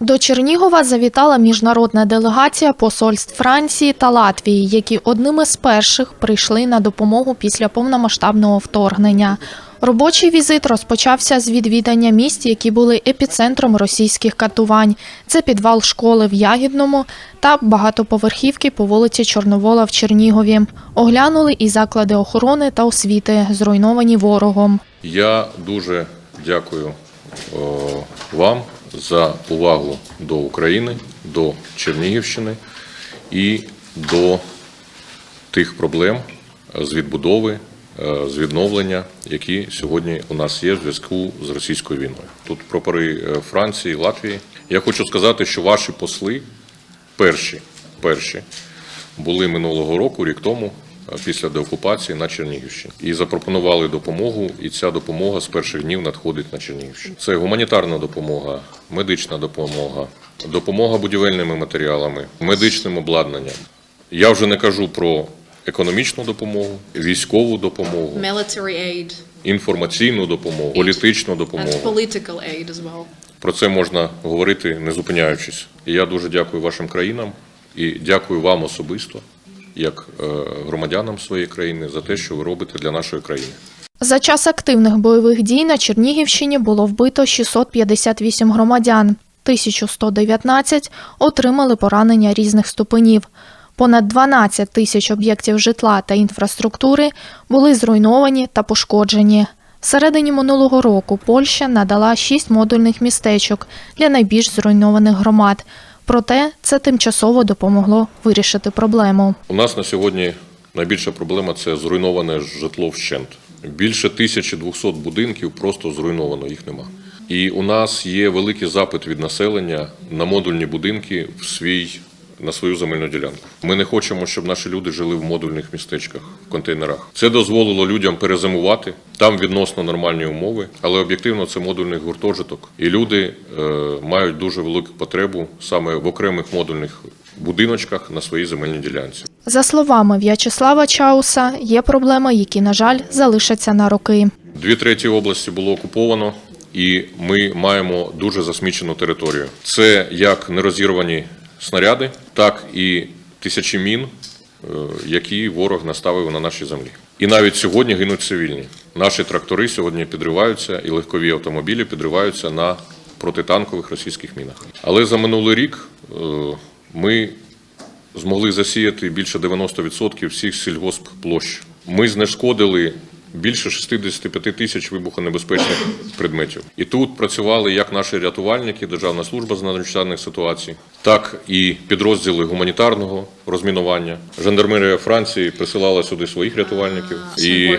До Чернігова завітала міжнародна делегація посольств Франції та Латвії, які одними з перших прийшли на допомогу після повномасштабного вторгнення. Робочий візит розпочався з відвідання місць, які були епіцентром російських катувань. Це підвал школи в Ягідному та багатоповерхівки по вулиці Чорновола в Чернігові. Оглянули і заклади охорони та освіти, зруйновані ворогом. Я дуже дякую вам за увагу до України, до Чернігівщини і до тих проблем з відбудови, е, з відновлення, які сьогодні у нас є в зв'язку з російською війною. Тут прапори е, Франції, Латвії. Я хочу сказати, що ваші посли перші, перші були минулого року, рік тому, після деокупації на Чернігівщині, і запропонували допомогу. І ця допомога з перших днів надходить на Чернігівщину. Це гуманітарна допомога, медична допомога, допомога будівельними матеріалами, медичним обладнанням. Я вже не кажу про економічну допомогу, військову допомогу, інформаційну допомогу, політичну допомогу. Про це можна говорити не зупиняючись. І я дуже дякую вашим країнам і дякую вам особисто, як е, громадянам своєї країни, за те, що ви робите для нашої країни. За час активних бойових дій на Чернігівщині було вбито 658 громадян, 1119 отримали поранення різних ступенів. Понад 12 тисяч об'єктів житла та інфраструктури були зруйновані та пошкоджені. Всередині минулого року Польща надала шість модульних містечок для найбільш зруйнованих громад. Проте це тимчасово допомогло вирішити проблему. У нас на сьогодні найбільша проблема це зруйноване житло вщент. Більше 1200 будинків просто зруйновано, їх нема. І у нас є великий запит від населення на модульні будинки в свій на свою земельну ділянку. Ми не хочемо, щоб наші люди жили в модульних містечках, в контейнерах. Це дозволило людям перезимувати. Там відносно нормальні умови, але об'єктивно це модульний гуртожиток. І люди е, мають дуже велику потребу саме в окремих модульних будиночках на своїй земельній ділянці. За словами В'ячеслава Чауса, є проблеми, які, на жаль, залишаться на роки. Дві треті області було окуповано, і ми маємо дуже засмічену територію. Це як нерозірвані снаряди, так і тисячі мін, е, які ворог наставив на нашій землі. І навіть сьогодні гинуть цивільні. Наші трактори сьогодні підриваються, і легкові автомобілі підриваються на протитанкових російських мінах. Але за минулий рік е, ми змогли засіяти більше 90% всіх сільгоспплощ. Ми знешкодили більше 65 тисяч вибухонебезпечних предметів. І тут працювали як наші рятувальники, Державна служба з надзвичайних ситуацій, так і підрозділи гуманітарного розмінування. Жандармерія Франції присилала сюди своїх рятувальників. І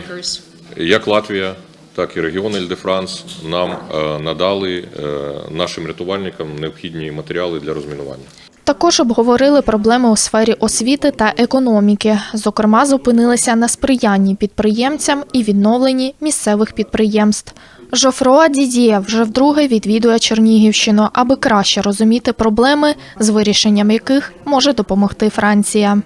як Латвія, так і регіон Ель-де-Франс нам е, надали е, нашим рятувальникам необхідні матеріали для розмінування. Також обговорили проблеми у сфері освіти та економіки. Зокрема, зупинилися на сприянні підприємцям і відновленні місцевих підприємств. Жофроа Дідіє вже вдруге відвідує Чернігівщину, аби краще розуміти проблеми, з вирішенням яких може допомогти Франція.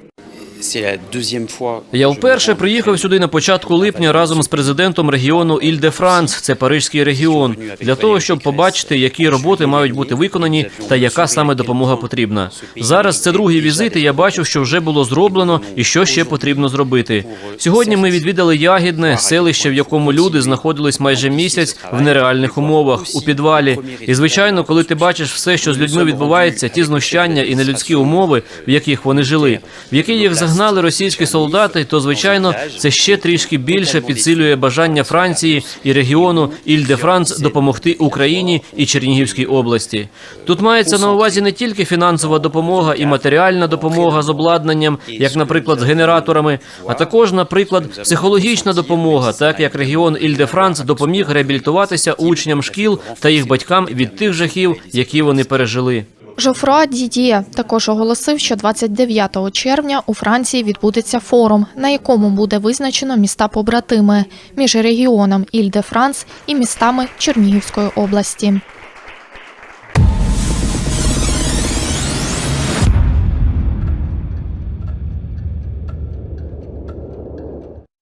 Я вперше приїхав сюди на початку липня разом з президентом регіону Іль-де-Франс, це Парижський регіон, для того, щоб побачити, які роботи мають бути виконані та яка саме допомога потрібна. Зараз це другий візит, і я бачу, що вже було зроблено і що ще потрібно зробити. Сьогодні ми відвідали Ягідне, селище, в якому люди знаходились майже місяць в нереальних умовах у підвалі. І звичайно, коли ти бачиш все, що з людьми відбувається, ті знущання і нелюдські умови, в яких вони жили, в які їх загнали російські солдати, то звичайно це ще трішки більше підсилює бажання Франції і регіону Іль-де-Франс допомогти Україні і Чернігівській області. Тут мається на увазі не тільки фінансова допомога і матеріальна допомога з обладнанням, як, наприклад, з генераторами, а також, наприклад, психологічна допомога, так як регіон Іль-де-Франс допоміг реабілітуватися учням шкіл та їх батькам від тих жахів, які вони пережили. Жофроа Дідіє також оголосив, що 29 червня у Франції відбудеться форум, на якому буде визначено міста побратими між регіоном Іль-де-Франс і містами Чернігівської області.